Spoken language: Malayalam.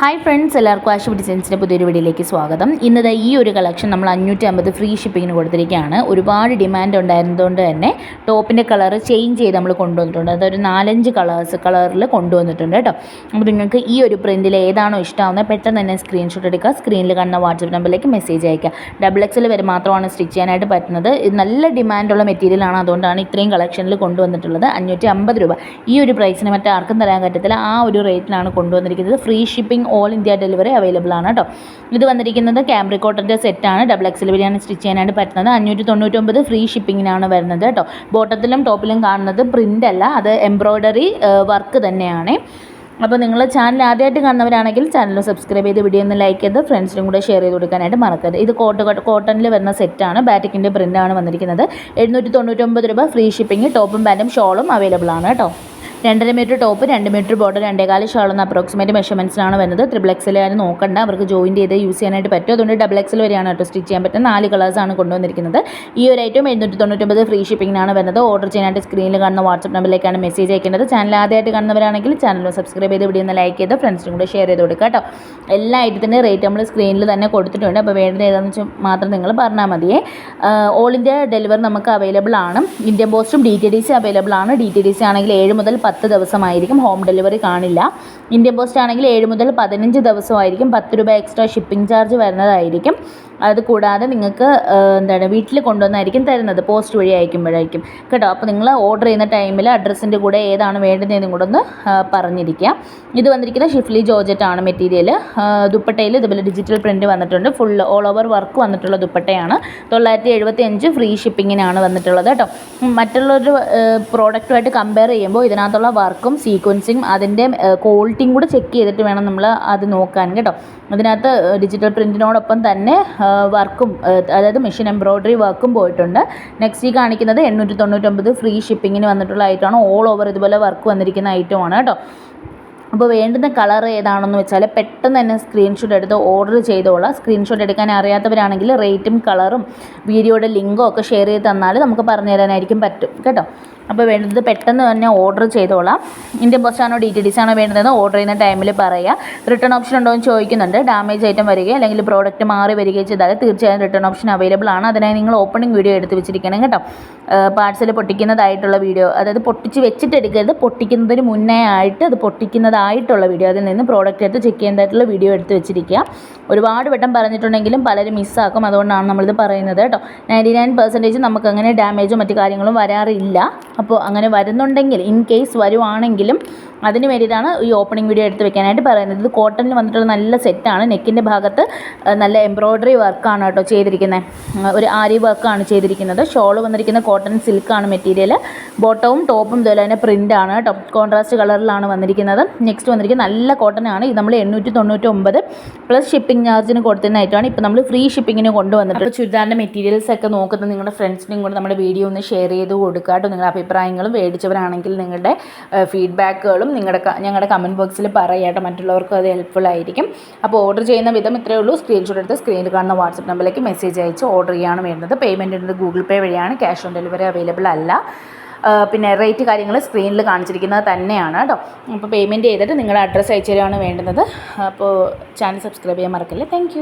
ഹായ് ഫ്രണ്ട്സ് എല്ലാവർക്കും ആശുപത്രി ഡിസൈൻസിന്റെ പുതിയൊരു വീഡിയോയിലേക്ക് സ്വാഗതം. ഇന്നത്തെ ഈ ഒരു കളക്ഷൻ നമ്മൾ അഞ്ഞൂറ്റി അമ്പത് ഫ്രീ ഷിപ്പിങ്ങിന് കൊടുത്തിരിക്കുകയാണ്. ഒരുപാട് ഡിമാൻഡ് ഉണ്ടായിരുന്നതുകൊണ്ട് തന്നെ ടോപ്പിന്റെ കളർ ചേഞ്ച് ചെയ്ത് നമ്മൾ കൊണ്ടുവന്നിട്ടുണ്ട്. അതൊരു നാലഞ്ച് കളേഴ്സ് കളറിൽ കൊണ്ടുവന്നിട്ടുണ്ട് കേട്ടോ. അപ്പോൾ നിങ്ങൾക്ക് ഈ ഒരു പ്രിന്റിൽ ഏതാണോ ഇഷ്ടമാവുന്നത് പെട്ടെന്ന് തന്നെ സ്ക്രീൻഷോട്ട് എടുക്കുക. സ്ക്രീനിൽ കാണുന്ന വാട്സപ്പ് നമ്പറിലേക്ക് മെസ്സേജ് അയക്കുക. ഡബിൾ എക്സിൽ വരെ മാത്രമാണ് സ്റ്റിച്ച് ചെയ്യാനായിട്ട് പറ്റുന്നത്. ഇത് നല്ല ഡിമാൻഡുള്ള മെറ്റീരിയലാണ് അതുകൊണ്ടാണ് ഇത്രയും കളക്ഷനിൽ കൊണ്ടുവന്നിട്ടുള്ളത്. അഞ്ഞൂറ്റി അമ്പത് രൂപ. ഈ ഒരു പ്രൈസിന് മറ്റാർക്കും തരാൻ പറ്റത്തില്ല. ആ ഒരു റേറ്റിലാണ് കൊണ്ടുവന്നിരിക്കുന്നത്. Free shipping all India delivery available ആണ് കേട്ടോ. ഇത് വന്നിരിക്കുന്നത് ക്യാമ്പ്രി കോട്ടന്റെ സെറ്റാണ് ഡബിൾ എക്സിൽ വരെയാണ് സ്റ്റിച്ച് ചെയ്യാനായിട്ട് പറ്റുന്നത്. അഞ്ഞൂറ്റി തൊണ്ണൂറ്റൊമ്പത് ഫ്രീ ഷിപ്പിങ്ങിനാണ് വരുന്നത് കേട്ടോ. ബോട്ടത്തിലും ടോപ്പിലും കാണുന്നത് പ്രിന്റ് അല്ല. അത് എംബ്രോയ്ഡറി വർക്ക് തന്നെയാണ്. അപ്പോൾ നിങ്ങൾ ചാനൽ ആദ്യമായിട്ട് കാണുന്നവരാണെങ്കിൽ ചാനൽ സബ്സ്ക്രൈബ് ചെയ്ത് വീഡിയോ ഒന്ന് ലൈക്ക് ചെയ്ത് ഫ്രണ്ട്സിനും കൂടെ ഷെയർ ചെയ്ത് കൊടുക്കാനായിട്ട് മറക്കരുത്. ഇത് കോട്ട് കോട്ടണിൽ വരുന്ന സെറ്റാണ് ബാറ്റിക്കിന്റെ പ്രിന്റാണ് വന്നിരിക്കുന്നത്. എഴുന്നൂറ്റി തൊണ്ണൂറ്റൊമ്പത് രൂപ ഫ്രീ ഷിപ്പിംഗ് ടോപ്പും പാന്റും ഷോളും അവൈലബിൾ ആണ് കേട്ടോ. രണ്ടര മീറ്റർ ടോപ്പ് രണ്ട് മീറ്റർ ബോർഡർ രണ്ടേകാൽ ഷോൾ എന്ന അപ്രോക്സിമേറ്റ് മെഷർമെന്റ്സിലാണ് വരുന്നത്. ത്രിബിൾ എക്സിൽ ആരും നോക്കണ്ട. അവർക്ക് ജോയിൻ ചെയ്ത് യൂസ് ചെയ്യാനായിട്ട് പറ്റും. അതുകൊണ്ട് ഡബിൾ എക്സിൽ വരെയാണ് കേട്ടോ സ്റ്റിച്ച് ചെയ്യാൻ പറ്റുന്ന നാല് കളേഴ്സാണ് കൊണ്ടുവന്നിരിക്കുന്നത്. ഈ ഒരു ഐറ്റം എഴുന്നൂറ്റി തൊണ്ണൂറ്റൊമ്പത് ഫ്രീ ഷിപ്പിംഗിനാണ് വരുന്നത്. ഓർഡർ ചെയ്യാനായിട്ട് സ്ക്രീനിൽ കാണുന്ന വാട്സപ്പ് നമ്പറിലേക്കാണ് മെസ്സേജ് അയക്കേണ്ടത്. ചാനൽ ആദ്യമായിട്ട് കാണുന്നവരാണെങ്കിൽ ചാനൽ സബ്സ്ക്രൈബ് ചെയ്ത് വീഡിയോ ഒന്ന് ലൈക്ക് ചെയ്ത് ഫ്രണ്ട്സിനും കൂടെ ഷെയർ ചെയ്ത് കൊടുക്കുക കേട്ടോ. എല്ലാ ഐറ്റത്തിന്റെ റേറ്റ് നമ്മൾ സ്ക്രീനിൽ തന്നെ കൊടുത്തിട്ടുണ്ട്. അപ്പോൾ വേണ്ടത് ഏതാണെന്ന് വെച്ചാൽ മാത്രം നിങ്ങൾ പറഞ്ഞാൽ മതിയേ. ഓൾ ഇന്ത്യ ഡെലിവറി നമുക്ക് അവൈലബിൾ ആണ്. ഇന്ത്യൻ പോസ്റ്റും D T D C available ആണ്. ഡി ടി ഡി സി ആണെങ്കിൽ ഏഴ് മുതൽ പത്ത് ദിവസമായിരിക്കും ഹോം ഡെലിവറി കാണില്ല. ഇന്ത്യ പോസ്റ്റ് ആണെങ്കിൽ ഏഴ് മുതൽ പതിനഞ്ച് ദിവസമായിരിക്കും പത്ത് രൂപ എക്സ്ട്രാ ഷിപ്പിംഗ് ചാർജ് വരുന്നതായിരിക്കും. അത് കൂടാതെ നിങ്ങൾക്ക് എന്താണ് വീട്ടിൽ കൊണ്ടുവന്നായിരിക്കും തരുന്നത് പോസ്റ്റ് വഴി അയക്കുമ്പോഴായിരിക്കും. കേട്ടോ അപ്പോൾ നിങ്ങൾ ഓർഡർ ചെയ്യുന്ന ടൈമിൽ അഡ്രസ്സിന്റെ കൂടെ ഏതാണ് വേണ്ടതെന്നും കൂടെ ഒന്ന് പറഞ്ഞിരിക്കുക. ഇത് വന്നിരിക്കുന്ന ഷിഫ്ലി ജോർജറ്റ് ആണ് മെറ്റീരിയൽ ദുപ്പട്ടയിൽ ഇതുപോലെ ഡിജിറ്റൽ പ്രിന്റ് വന്നിട്ടുണ്ട്. ഫുൾ ഓൾ ഓവർ വർക്ക് വന്നിട്ടുള്ള ദുപ്പട്ടയാണ്. തൊള്ളായിരത്തി എഴുപത്തി അഞ്ച് ഫ്രീ ഷിപ്പിങ്ങിനാണ് വന്നിട്ടുള്ളത് കേട്ടോ. മറ്റുള്ളൊരു പ്രോഡക്റ്റുമായിട്ട് കമ്പയർ ചെയ്യുമ്പോൾ ഇതിനകത്തുള്ള വർക്കും സീക്വൻസിങ് അതിന്റെ ക്വാളിറ്റിയും കൂടെ ചെക്ക് ചെയ്തിട്ട് വേണം നമ്മൾ അത് നോക്കാൻ കേട്ടോ. അതിനകത്ത് ഡിജിറ്റൽ പ്രിന്റിനോടൊപ്പം തന്നെ വർക്കും അതായത് മെഷീൻ എംബ്രോയ്ഡറി വർക്കും പോയിട്ടുണ്ട്. നെക്സ്റ്റ് ഈ കാണിക്കുന്നത് എണ്ണൂറ്റി തൊണ്ണൂറ്റൊമ്പത് ഫ്രീ ഷിപ്പിങ്ങിന് വന്നിട്ടുള്ള ഐറ്റമാണ് ഓൾ ഓവർ ഇതുപോലെ വർക്ക് വന്നിരിക്കുന്ന ഐറ്റമാണ് കേട്ടോ. അപ്പോൾ വേണ്ടുന്ന കളർ ഏതാണെന്ന് വെച്ചാൽ പെട്ടെന്ന് തന്നെ സ്ക്രീൻഷോട്ട് എടുത്ത് ഓർഡർ ചെയ്തോളാം. സ്ക്രീൻഷോട്ട് എടുക്കാൻ അറിയാത്തവരാണെങ്കിൽ റേറ്റും കളറും വീഡിയോയുടെ ലിങ്കും ഒക്കെ ഷെയർ ചെയ്ത് തന്നാൽ നമുക്ക് പറഞ്ഞു തരാനായിരിക്കും പറ്റും. കേട്ടോ. അപ്പോൾ വേണ്ടത് പെട്ടെന്ന് തന്നെ ഓർഡർ ചെയ്തോളാം. ഇന്ത്യൻ പോസ്റ്റാണോ ഡി ടി ഡി ആണോ വേണ്ടതെന്ന് ഓർഡർ ചെയ്യുന്ന ടൈമിൽ പറയുക റിട്ടേൺ ഓപ്ഷൻ ഉണ്ടോ എന്ന് ചോദിക്കുന്നുണ്ട്. ഡാമേജ് ഐറ്റം വരികയോ അല്ലെങ്കിൽ പ്രോഡക്റ്റ് മാറി വരികയോ ചെയ്താൽ തീർച്ചയായും റിട്ടേൺ ഓപ്ഷൻ അവൈലബിൾ ആണ്. അതിനായി നിങ്ങൾ ഓപ്പണിംഗ് വീഡിയോ എടുത്ത് വെച്ചിരിക്കണം കേട്ടോ. പാർസൽ പൊട്ടിക്കുന്നതായിട്ടുള്ള വീഡിയോ അതായത് പൊട്ടിച്ച് വെച്ചിട്ട് എടുക്കരുത്. പൊട്ടിക്കുന്നതിന് മുന്നേ ആയിട്ട് അത് പൊട്ടിക്കുന്നതായിട്ടുള്ള വീഡിയോ അതിൽ നിന്ന് പ്രോഡക്റ്റ് എടുത്ത് ചെക്ക് ചെയ്യുന്നതായിട്ടുള്ള വീഡിയോ എടുത്ത് വെച്ചിരിക്കുക. ഒരുപാട് വട്ടം പറഞ്ഞിട്ടുണ്ടെങ്കിലും പലരും മിസ്സാക്കും അതുകൊണ്ടാണ് നമ്മളിത് പറയുന്നത് കേട്ടോ. നയന്റി നയൻ പെർസെന്റേജ് നമുക്ക് അങ്ങനെ ഡാമേജും മറ്റു കാര്യങ്ങളും വരാറില്ല. അപ്പോൾ അങ്ങനെ വരുന്നുണ്ടെങ്കിൽ ഇൻ കേസ് വരുവാണെങ്കിലും അതിന് വേണ്ടിയിട്ടാണ് ഈ ഓപ്പണിംഗ് വീഡിയോ എടുത്ത് വെക്കാനായിട്ട് പറയുന്നത്. ഇത് കോട്ടണിൽ വന്നിട്ടുള്ള നല്ല സെറ്റാണ് നെക്കിന്റെ ഭാഗത്ത് നല്ല എംബ്രോയ്ഡറി വർക്കാണ് കേട്ടോ ചെയ്തിരിക്കുന്നത് ഒരു ആരി വർക്കാണ് ചെയ്തിരിക്കുന്നത്. ഷോൾ വന്നിരിക്കുന്ന കോട്ടൺ സിൽക്കാണ് മെറ്റീരിയൽ ബോട്ടവും ടോപ്പും ഇതുപോലെ തന്നെ പ്രിന്റാണ് ടോപ്പ് കോൺട്രാസ്റ്റ് കളറിലാണ് വന്നിരിക്കുന്നത്. നെക്സ്റ്റ് വന്നിരിക്കുന്നത് നല്ല കോട്ടൺ ആണ്. ഇത് നമ്മൾ എണ്ണൂറ്റി തൊണ്ണൂറ്റി പ്ലസ് ഷിപ്പിംഗ് ചാർജിന് കൊടുത്തതിനായിട്ടാണ് ഇപ്പോൾ നമ്മൾ ഫ്രീ ഷിപ്പിങ്ങിന് കൊണ്ടുവന്നിട്ട്. ചുരിദാറിന്റെ മെറ്റീരിയൽസ് ഒക്കെ നോക്കുന്ന നിങ്ങളുടെ ഫ്രണ്ട്സിനും കൂടെ നമ്മുടെ വീഡിയോ ഒന്ന് ഷെയർ ചെയ്ത് കൊടുക്കുക കേട്ടോ. നിങ്ങളുടെ അഭിപ്രായങ്ങളും മേടിച്ചവരാണെങ്കിൽ നിങ്ങളുടെ ഫീഡ്ബാക്കുകളും നിങ്ങളുടെ ഞങ്ങളുടെ കമന്റ് ബോക്സിൽ പറയട്ടെ മറ്റുള്ളവർക്കും അത് ഹെൽപ്ഫുൾ ആയിരിക്കും. അപ്പോൾ ഓർഡർ ചെയ്യുന്ന വിധം ഇത്രയേ ഉള്ളൂ. സ്ക്രീൻഷോട്ട് എടുത്ത് സ്ക്രീനിൽ കാണുന്ന വാട്സപ്പ് നമ്പറിലേക്ക് മെസ്സേജ് അയച്ച് ഓർഡർ ചെയ്യാണ് വേണ്ടത് പേയ്മെന്റ് ഗൂഗിൾ പേ വഴിയാണ് ക്യാഷ് ഓൺ ഡെലിവറി അവൈലബിൾ അല്ല. പിന്നെ റേറ്റ് കാര്യങ്ങൾ സ്ക്രീനിൽ കാണിച്ചിരിക്കുന്നത് തന്നെയാണ് കേട്ടോ. അപ്പോൾ പേയ്മെന്റ് ചെയ്തിട്ട് നിങ്ങളുടെ അഡ്രസ്സ് അയച്ചു തരികയാണ് വേണ്ടുന്നത്. അപ്പോൾ ചാനൽ സബ്സ്ക്രൈബ് ചെയ്യാൻ മറക്കല്ലേ. താങ്ക്